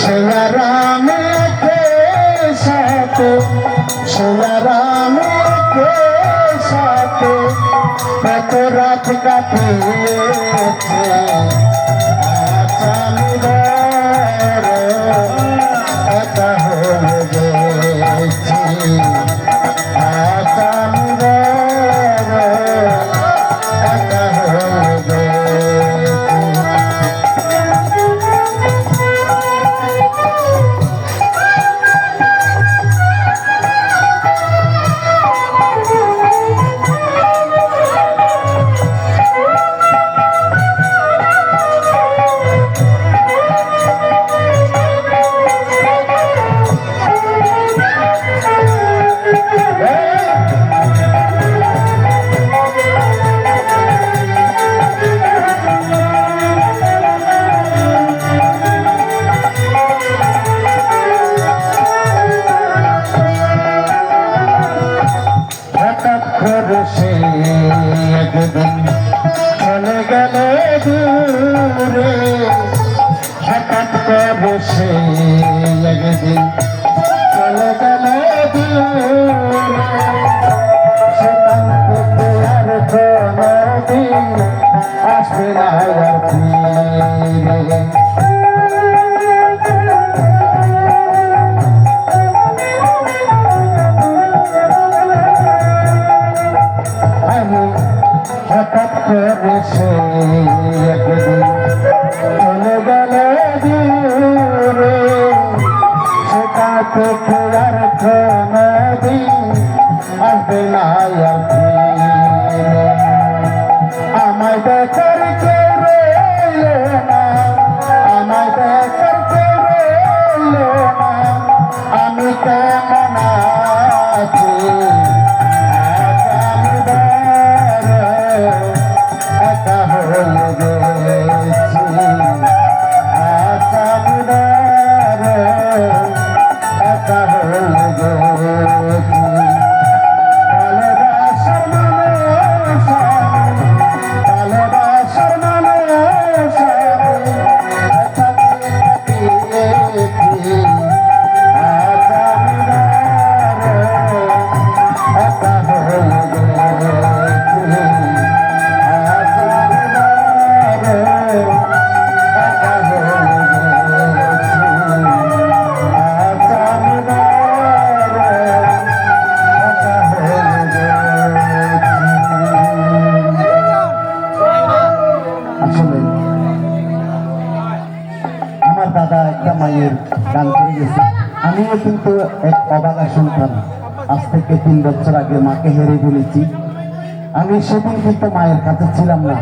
সোনারামে সাথে সোনারামে সাথে কত রাত কাটিয়েছে। আচামিদার একা সে একদিন চলে গেল দূরে হঠাৎ কবে সে একদিন চলে দূরে। সে একদিন চলে গেল সেটা থেকে আর কোনদিন আসবে না আর আমার দাদা একটা মায়ের গান করে গেছে। আমিও কিন্তু এক অবাধা সন্তান। আজ থেকে তিন বছর আগে মাকে হেরে ফেলেছি। আমি সেদিন কিন্তু মায়ের কাছে ছিলাম না।